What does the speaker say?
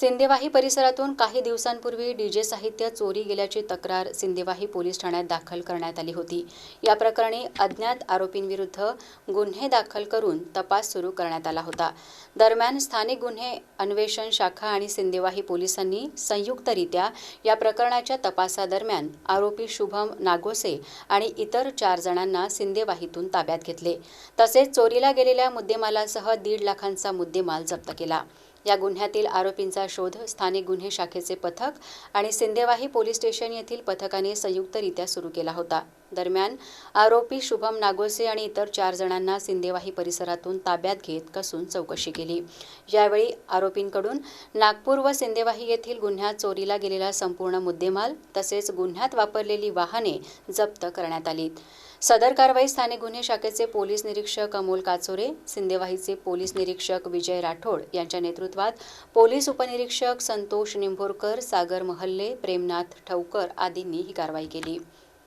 सिंदेवाही परिसरातून काही दिवसांपूर्वी डीजे साहित्य चोरी गेल्याची तक्रार सिंदेवाही पोलीस ठाण्यात दाखल करण्यात आली होती. या प्रकरणी अज्ञात आरोपींविरुद्ध गुन्हे दाखल करून तपास सुरू करण्यात आला होता. दरम्यान स्थानिक गुन्हे अन्वेषण शाखा आणि सिंदेवाही पोलिसांनी संयुक्तरित्या या प्रकरणाच्या तपासादरम्यान आरोपी शुभम नागोसे आणि इतर चार जणांना सिंदेवाहीतून ताब्यात घेतले. तसेच चोरीला गेलेल्या मुद्देमालासह दीड लाखांचा मुद्देमाल जप्त केला. या गुन्ह्यातील आरोपींचा शोध स्थानिक गुन्हे शाखेचे पथक आणि सिंदेवाही पोलीस स्टेशन येथील पथकाने संयुक्तरित्या सुरू केला होता. दरम्यान आरोपी शुभम नागोसे आणि इतर चार जणांना सिंदेवाही परिसरातून ताब्यात घेत कसून चौकशी केली. यावेळी आरोपींकडून नागपूर व सिंदेवाही येथील गुन्ह्यात चोरीला गेलेला संपूर्ण मुद्देमाल तसेच गुन्ह्यात वापरलेली वाहने जप्त करण्यात आली. सदर कारवाई स्थानिक गुन्हे शाखेचे पोलीस निरीक्षक अमोल काचोरे सिंदेवाहीचे पोलीस निरीक्षक विजय राठोड यांच्या नेतृत्वात पोलीस उपनिरीक्षक संतोष निंभोरकर सागर महल्ले प्रेमनाथ ठवकर आदींनी ही कारवाई केली.